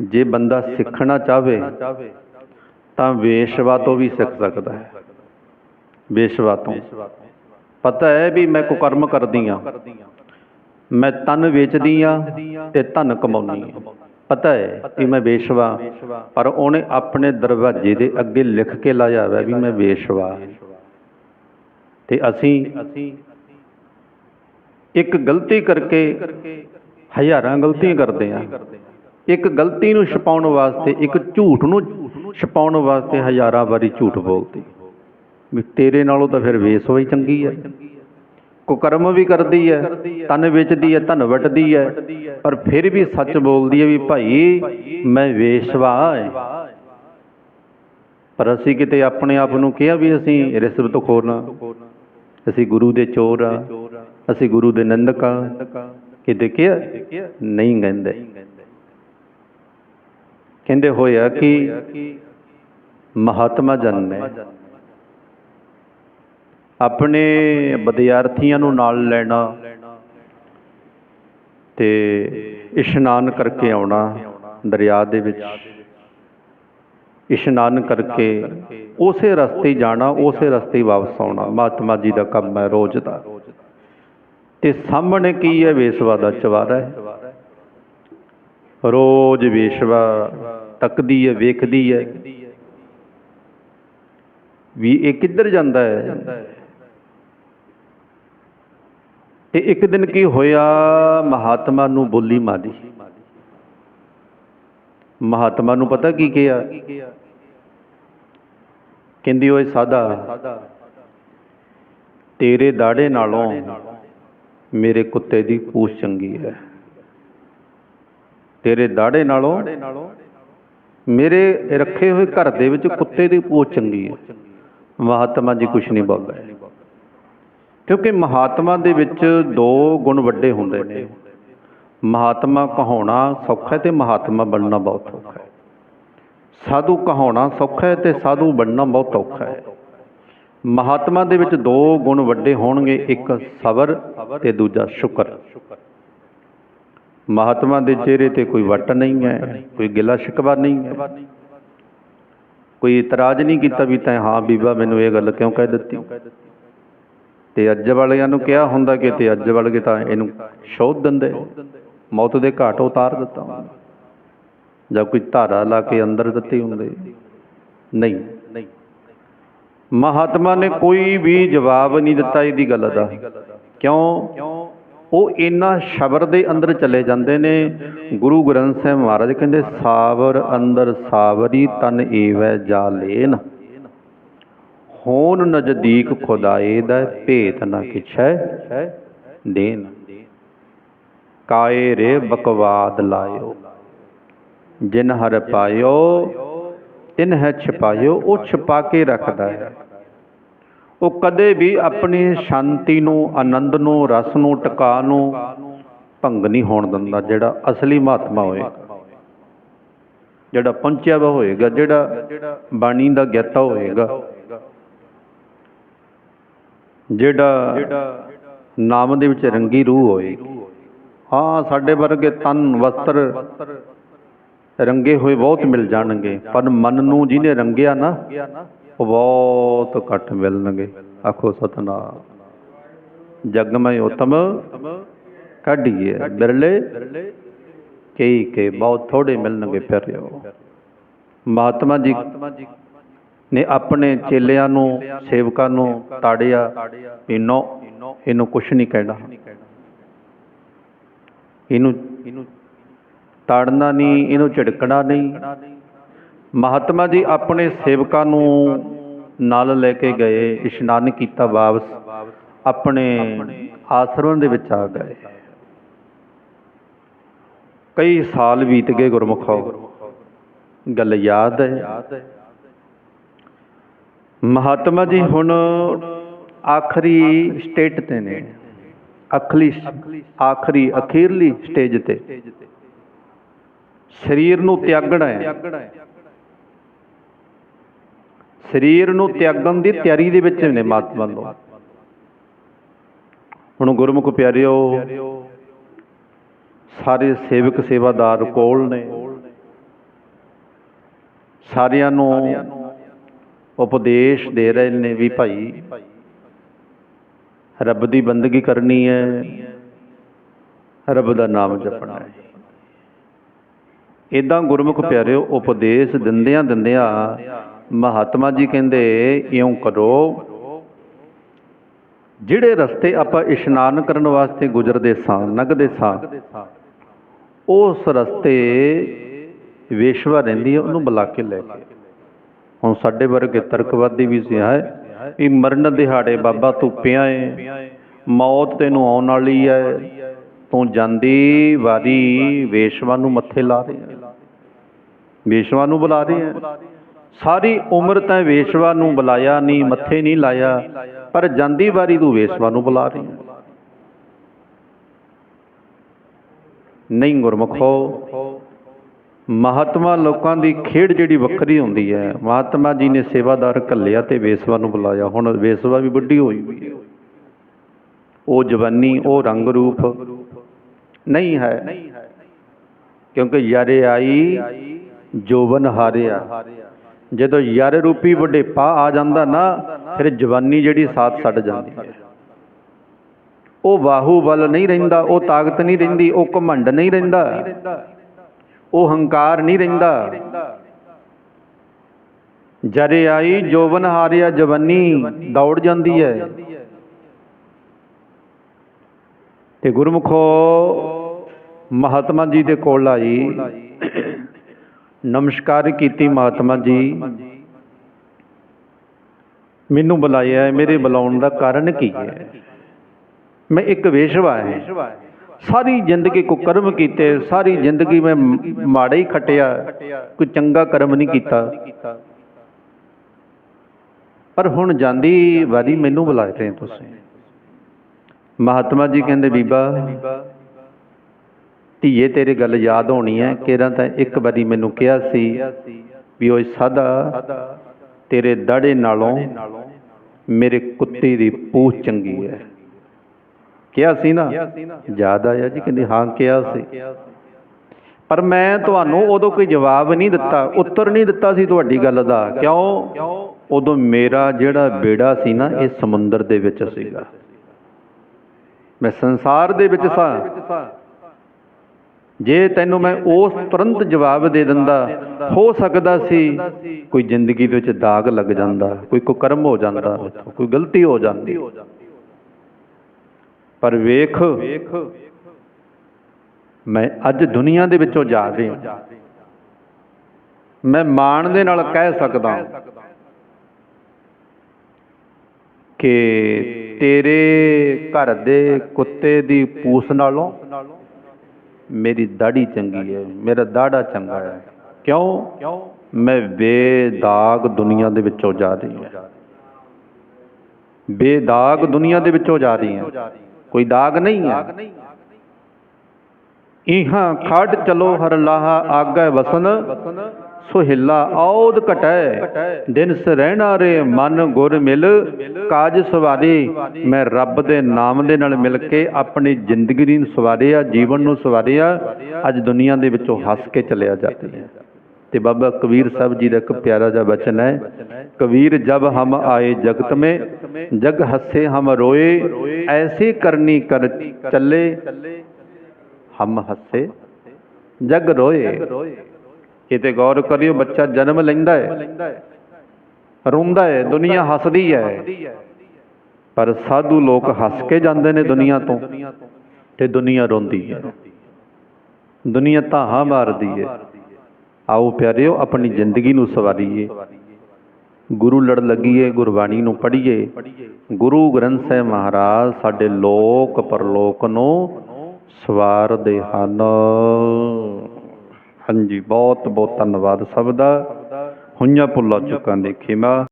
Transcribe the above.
ਜੇ ਬੰਦਾ ਸਿੱਖਣਾ ਚਾਹਵੇ, ਤਾਂ ਵੇਸ਼ਵਾ ਤੋਂ ਵੀ ਸਿੱਖ ਸਕਦਾ ਹੈ। ਵੇਸ਼ਵਾ ਤੋਂ। ਪਤਾ ਹੈ ਵੀ ਮੈਂ ਕੁਕਰਮ ਕਰਦੀ ਆ ਮੈਂ ਤਨ ਵੇਚਦੀ ਆ ਤੇ ਧਨ ਕਮਾਉਣੀ ਆ ਪਤਾ ਹੈ ਕਿ ਮੈਂ ਵੇਸ਼ਵਾ ਪਰ ਉਹਨੇ ਆਪਣੇ ਦਰਵਾਜ਼ੇ ਦੇ ਅੱਗੇ ਲਿਖ ਕੇ ਲਾਇਆ ਹੋਇਆ ਵੀ ਮੈਂ ਵੇਸ਼ਵਾ ਤੇ ਅਸੀਂ ਇੱਕ ਗਲਤੀ ਕਰਕੇ ਹਜ਼ਾਰਾਂ ਗਲਤੀਆਂ ਕਰਦੇ ਆ ਇੱਕ ਗਲਤੀ ਨੂੰ ਛਪਾਉਣ ਵਾਸਤੇ, ਇੱਕ ਝੂਠ ਨੂੰ ਛਪਾਉਣ ਵਾਸਤੇ ਹਜ਼ਾਰਾਂ ਵਾਰੀ ਝੂਠ ਬੋਲਦੇ ਵੀ ਤੇਰੇ ਨਾਲੋਂ ਤਾਂ ਫਿਰ ਵੇਸ ਹੋਈ ਚੰਗੀ ਹੈ ਕੁਕਰਮ ਵੀ ਕਰਦੀ ਹੈ ਤਨ ਵੇਚਦੀ ਹੈ ਧਨ ਵਟਦੀ ਹੈ ਪਰ ਫਿਰ ਵੀ ਸੱਚ ਬੋਲਦੀ ਹੈ ਵੀ ਭਾਈ, ਮੈਂ ਵੇਸ਼ਵਾ ਪਰ ਅਸੀਂ ਕਿਤੇ ਆਪਣੇ ਆਪ ਨੂੰ ਕਿਹਾ ਵੀ ਅਸੀਂ ਰਿਸ਼ਵਤ ਖੋਰਨਾ ਅਸੀਂ ਗੁਰੂ ਦੇ ਚੋਰ ਆ, ਅਸੀਂ ਗੁਰੂ ਦੇ ਨਿੰਦਕ ਆ। ਕਿਤੇ ਕਿਹਾ, ਨਹੀਂ ਕਹਿੰਦੇ। ਕਹਿੰਦੇ ਹੋਇਆ ਕਿ ਮਹਾਤਮਾ ਜਨ ਨੇ ਆਪਣੇ ਵਿਦਿਆਰਥੀਆਂ ਨੂੰ ਨਾਲ ਲੈਣਾ ਤੇ ਇਸ਼ਨਾਨ ਕਰਕੇ ਆਉਣਾ ਦਰਿਆ ਦੇ ਵਿੱਚ। ਇਸ਼ਨਾਨ ਕਰਕੇ ਉਸੇ ਰਸਤੇ ਜਾਣਾ ਉਸੇ ਰਸਤੇ ਵਾਪਸ ਆਉਣਾ। ਮਹਾਤਮਾ ਜੀ ਦਾ ਕੰਮ ਹੈ ਰੋਜ਼ ਦਾ। ਤੇ ਸਾਹਮਣੇ ਕੀ ਹੈ? ਵੇਸਵਾ ਦਾ ਚਵਾਰਾ ਹੈ। ਰੋਜ਼ ਵੇਸ਼ਵਾ ਤੱਕਦੀ ਹੈ, ਵੇਖਦੀ ਹੈ। ਵੀ ਇਹ ਕਿੱਧਰ ਜਾਂਦਾ ਹੈ? ਤੇ ਇੱਕ ਦਿਨ ਕੀ ਹੋਇਆ, ਮਹਾਤਮਾ ਨੂੰ ਬੋਲੀ ਮਾਰੀ। ਮਹਾਤਮਾ ਨੂੰ ਪਤਾ ਕੀ ਕਿਹਾ? ਕਹਿੰਦੀ, ਓਏ ਸਾਦਾ ਤੇਰੇ ਦਾੜੇ ਨਾਲੋਂ ਮੇਰੇ ਕੁੱਤੇ ਦੀ ਪੂਛ ਚੰਗੀ ਹੈ। ਤੇਰੇ ਦਾੜੇ ਨਾਲੋਂ ਮੇਰੇ ਰੱਖੇ ਹੋਏ ਘਰ ਦੇ ਵਿੱਚ ਕੁੱਤੇ ਦੀ ਪੂਛ ਚੰਗੀ ਹੈ। ਮਹਾਤਮਾ ਜੀ ਕੁਛ ਨਹੀਂ ਬੋਲਦਾ ਕਿਉਂਕਿ ਮਹਾਤਮਾ ਦੇ ਵਿੱਚ ਦੋ ਗੁਣ ਵੱਡੇ ਹੁੰਦੇ ਨੇ। ਮਹਾਤਮਾ ਕਹਾਉਣਾ ਸੌਖਾ ਹੈ ਤੇ ਮਹਾਤਮਾ ਬਣਨਾ ਬਹੁਤ ਔਖਾ ਹੈ। ਸਾਧੂ ਕਹਾਉਣਾ ਸੌਖਾ ਹੈ ਤੇ ਸਾਧੂ ਬਣਨਾ ਬਹੁਤ ਔਖਾ ਹੈ। ਮਹਾਤਮਾ ਦੇ ਵਿੱਚ ਦੋ ਗੁਣ ਵੱਡੇ ਹੋਣਗੇ, ਇੱਕ ਸਬਰ ਤੇ ਦੂਜਾ ਸ਼ੁਕਰ। ਮਹਾਤਮਾ ਦੇ ਚਿਹਰੇ ਤੇ ਕੋਈ ਵੱਟ ਨਹੀਂ ਹੈ ਕੋਈ ਗਿਲਾ ਸ਼ਿਕਵਾ ਨਹੀਂ ਹੈ। ਕੋਈ ਇਤਰਾਜ਼ ਨਹੀਂ ਕੀਤਾ ਵੀ ਤੈਂ ਹਾਂ ਬੀਬਾ ਮੈਨੂੰ ਇਹ ਗੱਲ ਕਿਉਂ ਕਹਿ ਦਿੱਤੀ? ਤੇ ਅੱਜ ਵਾਲਿਆਂ ਨੂੰ ਕਿਹਾ ਹੁੰਦਾ ਕਿ ਤੇ ਅੱਜ ਵਾਲੇ ਤਾਂ ਇਹਨੂੰ ਸ਼ੋਧ ਦਿੰਦੇ। ਮੌਤ ਦੇ ਘਾਟ ਉਤਾਰ ਦਿੱਤਾ ਹੁੰਦਾ ਜਾਂ ਕੋਈ ਧਾਰਾ ਲਾ ਕੇ ਅੰਦਰ ਦਿੱਤੀ ਹੁੰਦੇ। ਨਹੀਂ। ਮਹਾਤਮਾ ਨੇ ਕੋਈ ਵੀ ਜਵਾਬ ਨਹੀਂ ਦਿੱਤਾ ਇਹਦੀ ਗੱਲ ਦਾ। ਕਿਉਂ? ਉਹ ਇਹਨਾਂ ਸ਼ਬਰ ਦੇ ਅੰਦਰ ਚਲੇ ਜਾਂਦੇ ਨੇ। ਗੁਰੂ ਗ੍ਰੰਥ ਸਾਹਿਬ ਮਹਾਰਾਜ ਕਹਿੰਦੇ, ਸਾਵਰ ਅੰਦਰ ਸਾਵਰੀ ਤਨ ਏਵੈ ਜਾ ਲੈਨ। ਹੋਨ ਨਜ਼ਦੀਕ ਖੁਦਾਏ ਦਾ ਭੇਤ ਨਾ ਕਿਛੈ ਦੇਨ ਕਾਏ ਰੇ ਬਕਵਾਦ ਲਾਇਓ। ਜਿਨ ਹਰ ਪਾਇਓ, ਤਿਨ ਹੈ ਛਪਾਇਓ, ਉਹ ਛਪਾ ਕੇ ਰੱਖਦਾ ਹੈ। ਉਹ ਕਦੇ ਵੀ ਆਪਣੀ ਸ਼ਾਂਤੀ ਨੂੰ, ਆਨੰਦ ਨੂੰ, ਰਸ ਨੂੰ, ਟਿਕਾ ਨੂੰ ਭੰਗ ਨਹੀਂ ਹੋਣ ਦਿੰਦਾ, ਜਿਹੜਾ ਅਸਲੀ ਮਹਾਤਮਾ ਹੋਏਗਾ ਜਿਹੜਾ ਪਹੁੰਚਿਆ ਵਾ ਹੋਏਗਾ, ਜਿਹੜਾ ਬਾਣੀ ਦਾ ਗਿਆਤਾ ਹੋਏਗਾ। ਜਿਹੜਾ ਨਾਮ ਦੇ ਵਿੱਚ ਰੰਗੀ ਰੂਹ ਹੋਏ। ਹਾਂ, ਸਾਡੇ ਵਰਗੇ ਤਨ, ਵਸਤਰ ਰੰਗੇ ਹੋਏ ਬਹੁਤ ਮਿਲ ਜਾਣਗੇ, ਪਰ ਮਨ ਨੂੰ ਜਿਹਨੇ ਰੰਗਿਆ ਨਾ ਉਹ ਬਹੁਤ ਘੱਟ ਮਿਲਣਗੇ। ਆਖੋ ਸਤਨਾਮ। ਜਗ ਮੈਂ ਉਤਮ ਕੱਢੀਏ। ਬਿਰਲੇ ਕਈ ਕੇ ਬਹੁਤ ਥੋੜੇ ਮਿਲਣਗੇ ਫਿਰ ਮਹਾਤਮਾ ਜੀ ਨੇ ਆਪਣੇ ਚੇਲਿਆਂ ਨੂੰ, ਸੇਵਕਾਂ ਨੂੰ ਤਾੜਿਆ ਵੀ ਨੋ, ਇਹਨੂੰ ਕੁਛ ਨਹੀਂ ਕਹਿਣਾ। ਇਹਨੂੰ ਤਾੜਨਾ ਨਹੀਂ, ਇਹਨੂੰ ਝਿੜਕਣਾ ਨਹੀਂ। ਮਹਾਤਮਾ ਜੀ ਆਪਣੇ ਸੇਵਕਾਂ ਨੂੰ ਨਾਲ ਲੈ ਕੇ ਗਏ, ਇਸ਼ਨਾਨ ਕੀਤਾ ਵਾਪਸ, ਆਪਣੇ ਆਸ਼ਰਮ ਦੇ ਵਿੱਚ ਆ ਗਏ। ਕਈ ਸਾਲ ਬੀਤ ਗਏ ਗੁਰਮੁਖੋ, ਗੱਲ ਯਾਦ ਹੈ। ਮਹਾਤਮਾ ਜੀ ਹੁਣ ਆਖਰੀ ਸਟੇਟ ਤੇ ਨੇ, ਅਖਲੀ ਆਖਰੀ, ਅਖੀਰਲੀ ਸਟੇਜ ਤੇ। ਸਰੀਰ ਨੂੰ ਤਿਆਗਣਾ ਹੈ। ਸਰੀਰ ਨੂੰ ਤਿਆਗਣ ਦੀ ਤਿਆਰੀ ਦੇ ਵਿੱਚ ਨੇ ਮਹਾਤਮਾ ਲੋਕ ਹੁਣ ਗੁਰਮੁਖ ਪਿਆਰਿਓ, ਸਾਰੇ ਸੇਵਕ ਸੇਵਾਦਾਰ ਕੋਲ ਨੇ। ਸਾਰਿਆਂ ਨੂੰ ਉਪਦੇਸ਼ ਦੇ ਰਹੇ ਨੇ ਵੀ ਭਾਈ, ਰੱਬ ਦੀ ਬੰਦਗੀ ਕਰਨੀ ਹੈ, ਰੱਬ ਦਾ ਨਾਮ ਜਪਣਾ ਹੈ। ਇਦਾਂ ਗੁਰਮੁਖ ਪਿਆਰਿਓ, ਉਪਦੇਸ਼ ਦਿੰਦਿਆਂ ਦਿੰਦਿਆਂ ਮਹਾਤਮਾ ਜੀ ਕਹਿੰਦੇ, ਇਉਂ ਕਰੋ। ਜਿਹੜੇ ਰਸਤੇ ਆਪਾਂ ਇਸ਼ਨਾਨ ਕਰਨ ਵਾਸਤੇ ਗੁਜ਼ਰਦੇ ਸਾਂ, ਲੰਘਦੇ ਸਾਂ, ਉਸ ਰਸਤੇ ਵੇਸ਼ਵਾ ਰਹਿੰਦੀ ਹੈ, ਉਹਨੂੰ ਬੁਲਾ ਕੇ ਲੈ ਕੇ। ਹੁਣ ਸਾਡੇ ਵਰਗੇ ਤਰਕਵਾਦੀ ਵੀ ਸੀ ਹੈ ਵੀ ਮਰਨ ਦਿਹਾੜੇ ਬਾਬਾ ਤੂੰ ਪਿਆ ਏ, ਮੌਤ ਤੈਨੂੰ ਆਉਣ ਵਾਲੀ ਹੈ, ਤੂੰ ਜਾਂਦੀ ਵਾਰੀ ਵੇਸ਼ਵਾ ਨੂੰ ਮੱਥੇ ਲਾ ਰਿਹਾ। ਵੇਸ਼ਵਾ ਨੂੰ ਬੁਲਾ ਰਿਹਾ। ਸਾਰੀ ਉਮਰ ਤਾਂ ਵੇਸ਼ਵਾ ਨੂੰ ਬੁਲਾਇਆ ਨਹੀਂ ਮੱਥੇ ਨਹੀਂ ਲਾਇਆ, ਪਰ ਜਾਂਦੀ ਵਾਰੀ ਤੂੰ ਵੇਸ਼ਵਾ ਨੂੰ ਬੁਲਾ ਰਹੀ ਹੈ। ਨਹੀਂ ਗੁਰਮਖੋ ਮਹਾਤਮਾ ਲੋਕਾਂ ਦੀ ਖੇਡ ਜਿਹੜੀ ਵੱਖਰੀ ਹੁੰਦੀ ਹੈ, ਮਹਾਤਮਾ ਜੀ ਨੇ ਸੇਵਾਦਾਰ ਘੱਲਿਆ ਤੇ ਵੇਸਵਾ ਨੂੰ ਬੁਲਾਇਆ, ਹੁਣ ਵੇਸਵਾ ਵੀ ਵੱਡੀ ਹੋਈ ਹੋਈ ਹੈ। ਉਹ ਜਵਾਨੀ, ਉਹ ਰੰਗ ਰੂਪ ਨਹੀਂ ਹੈ, ਕਿਉਂਕਿ ਯਾਰੇ ਆਈ, ਜੋਬਨ ਹਾਰਿਆ। ਜਦੋਂ ਯਾਰ ਰੂਪੀ ਵਡੇਪਾ ਆ ਜਾਂਦਾ ਨਾ, ਫਿਰ ਜਵਾਨੀ ਜਿਹੜੀ ਸਾਥ ਛੱਡ ਜਾਂਦੀ ਹੈ। ਉਹ ਬਾਹੂ ਬਲ ਨਹੀਂ ਰਹਿੰਦਾ, ਉਹ ਤਾਕਤ ਨਹੀਂ ਰਹਿੰਦੀ, ਉਹ ਘਮੰਡ ਨਹੀਂ ਰਹਿੰਦਾ, ਉਹ ਹੰਕਾਰ ਨਹੀਂ ਰਹਿੰਦਾ। ਜਰੇ ਆਈ ਜੋਵਨ ਹਾਰਿਆ ਜਵਾਨੀ, ਦੌੜ ਜਾਂਦੀ ਹੈ। ਤੇ ਗੁਰਮੁਖੋ ਮਹਾਤਮਾ ਜੀ ਦੇ ਕੋਲ ਆਈ। ਨਮਸਕਾਰ ਕੀਤੀ ਮਹਾਤਮਾ ਜੀ। ਮੈਨੂੰ ਬੁਲਾਇਆ ਹੈ, ਮੇਰੇ ਬੁਲਾਉਣ ਦਾ ਕਾਰਨ ਕੀ ਹੈ? ਮੈਂ ਇੱਕ ਵੇਸ਼ਵਾ ਹੈ। ਸਾਰੀ ਜ਼ਿੰਦਗੀ ਕੁਕਰਮ ਕੀਤੇ ਸਾਰੀ ਜ਼ਿੰਦਗੀ ਮੈਂ ਮ- ਮਾੜਾ ਹੀ ਖਟਿਆ ਕੋਈ ਚੰਗਾ ਕਰਮ ਨਹੀਂ ਕੀਤਾ। ਪਰ ਹੁਣ ਜਾਂਦੀ ਵਾਰੀ ਮੈਨੂੰ ਬੁਲਾ ਰਹੇ ਤੁਸੀਂ। ਮਹਾਤਮਾ ਜੀ ਕਹਿੰਦੇ ਬੀਬਾ ਧੀਏ, ਤੇਰੇ ਗੱਲ ਯਾਦ ਹੋਣੀ ਹੈ ਕਿਹੜਾ ਤਾਂ ਇੱਕ ਵਾਰੀ ਮੈਨੂੰ ਕਿਹਾ ਸੀ ਵੀ ਓਏ ਸਾਦਾ ਤੇਰੇ ਦਾੜੇ ਨਾਲੋਂ ਮੇਰੇ ਕੁੱਤੇ ਦੀ ਪੂਛ ਚੰਗੀ ਹੈ। ਕਿਹਾ ਸੀ ਨਾ? ਯਾਦ ਆਇਆ ਜੀ ਕਹਿੰਦੇ, ਹਾਂ, ਕਿਹਾ ਸੀ। ਪਰ ਮੈਂ ਤੁਹਾਨੂੰ ਉਦੋਂ ਕੋਈ ਜਵਾਬ ਨਹੀਂ ਦਿੱਤਾ, ਉੱਤਰ ਨਹੀਂ ਦਿੱਤਾ ਸੀ ਤੁਹਾਡੀ ਗੱਲ ਦਾ। ਕਿਉਂ? ਉਦੋਂ ਮੇਰਾ ਜਿਹੜਾ ਬੇੜਾ ਸੀ ਨਾ, ਇਹ ਸਮੁੰਦਰ ਦੇ ਵਿੱਚ ਸੀਗਾ। ਮੈਂ ਸੰਸਾਰ ਦੇ ਵਿੱਚ ਸਾਂ। ਜੇ ਤੈਨੂੰ ਮੈਂ ਉਸ ਤੁਰੰਤ ਜਵਾਬ ਦੇ ਦਿੰਦਾ, ਹੋ ਸਕਦਾ ਸੀ ਕੋਈ ਜ਼ਿੰਦਗੀ ਦੇ ਵਿੱਚ ਦਾਗ ਲੱਗ ਜਾਂਦਾ, ਕੋਈ ਕੁਕਰਮ ਹੋ ਜਾਂਦਾ, ਕੋਈ ਗਲਤੀ ਹੋ ਜਾਂਦੀ। ਪਰ ਵੇਖ, ਮੈਂ ਅੱਜ ਦੁਨੀਆ ਦੇ ਵਿੱਚੋਂ ਜਾ ਰਿਹਾ ਮੈਂ ਮਾਣ ਦੇ ਨਾਲ ਕਹਿ ਸਕਦਾ ਕਿ ਤੇਰੇ ਘਰ ਦੇ ਕੁੱਤੇ ਦੀ ਪੂਛ ਨਾਲੋਂ ਮੇਰੀ ਦਾੜੀ ਚੰਗੀ ਹੈ ਮੇਰਾ ਦਾੜਾ ਚੰਗਾ ਹੈ ਕਿਉਂ ਮੈਂ ਬੇਦਾਗ ਦੁਨੀਆ ਦੇ ਵਿੱਚੋਂ ਜਾ ਰਹੀ ਹਾਂ ਬੇਦਾਗ ਦੁਨੀਆ ਦੇ ਵਿੱਚੋਂ ਜਾ ਰਹੀ ਹਾਂ ਕੋਈ ਦਾਗ ਨਹੀਂ ਹੈ ਇਹਾਂ ਖੜ ਚਲੋ ਹਰ ਲਾਹਾ ਆਗੈ ਵਸਨ ਸੁਹਿਲਾ ਔਦ ਕਟੈ ਦਿਨ ਸਰਹਿਣਾ ਰੇ ਮਨ ਗੁਰ ਮਿਲ। ਕਾਜ ਸਵਾਰੀ, ਮੈਂ ਰੱਬ ਦੇ ਨਾਮ ਦੇ ਨਾਲ ਮਿਲ ਕੇ ਆਪਣੀ ਜ਼ਿੰਦਗੀ ਨੂੰ ਸਵਾਰਿਆ, ਜੀਵਨ ਨੂੰ ਸਵਾਰਿਆ, ਅੱਜ ਦੁਨੀਆ ਦੇ ਵਿੱਚੋਂ ਹੱਸ ਕੇ ਚਲਿਆ ਜਾਂਦੀ ਹੈ ਤੇ ਬਾਬਾ ਕਬੀਰ ਸਾਹਿਬ ਜੀ ਦਾ ਇੱਕ ਪਿਆਰਾ ਜਿਹਾ ਬਚਨ ਹੈ, ਕਬੀਰ ਜਬ ਹਮ ਆਏ ਜਗਤ ਮੇ, ਜਗ ਹੱਸੇ ਹਮ ਰੋਏ, ਐਸੀ ਕਰਨੀ ਕਰ ਚੱਲੇ। ਹਮ ਹੱਸੇ, ਜਗ ਰੋਏ। ਇਹ ਤੇ ਗੌਰ ਕਰਿਓ, ਬੱਚਾ ਜਨਮ ਲੈਂਦਾ ਹੈ। ਰੋਂਦਾ ਹੈ, ਦੁਨੀਆ ਹੱਸਦੀ ਹੈ। ਪਰ ਸਾਧੂ ਲੋਕ ਹੱਸ ਕੇ ਜਾਂਦੇ ਨੇ ਦੁਨੀਆ ਤੋਂ ਤੇ ਦੁਨੀਆ ਰੋਂਦੀ ਹੈ। ਦੁਨੀਆ ਧਾਹਾਂ ਮਾਰਦੀ ਹੈ। ਆਓ ਪਿਆਰਿਓ, ਆਪਣੀ ਜ਼ਿੰਦਗੀ ਨੂੰ ਸਵਾਰੀਏ। ਗੁਰੂ ਲੜ ਲੱਗੀਏ, ਗੁਰਬਾਣੀ ਨੂੰ ਪੜ੍ਹੀਏ। ਗੁਰੂ ਗ੍ਰੰਥ ਸਾਹਿਬ ਮਹਾਰਾਜ ਸਾਡੇ ਲੋਕ ਪਰਲੋਕ ਨੂੰ ਸਵਾਰਦੇ ਹਨ। ਹਾਂਜੀ ਬਹੁਤ ਬਹੁਤ ਧੰਨਵਾਦ ਸਭ ਦਾ। ਹੁਈਆਂ ਭੁੱਲਾਂ ਚੁੱਕਾਂ ਦੇ ਖਿਮਾ।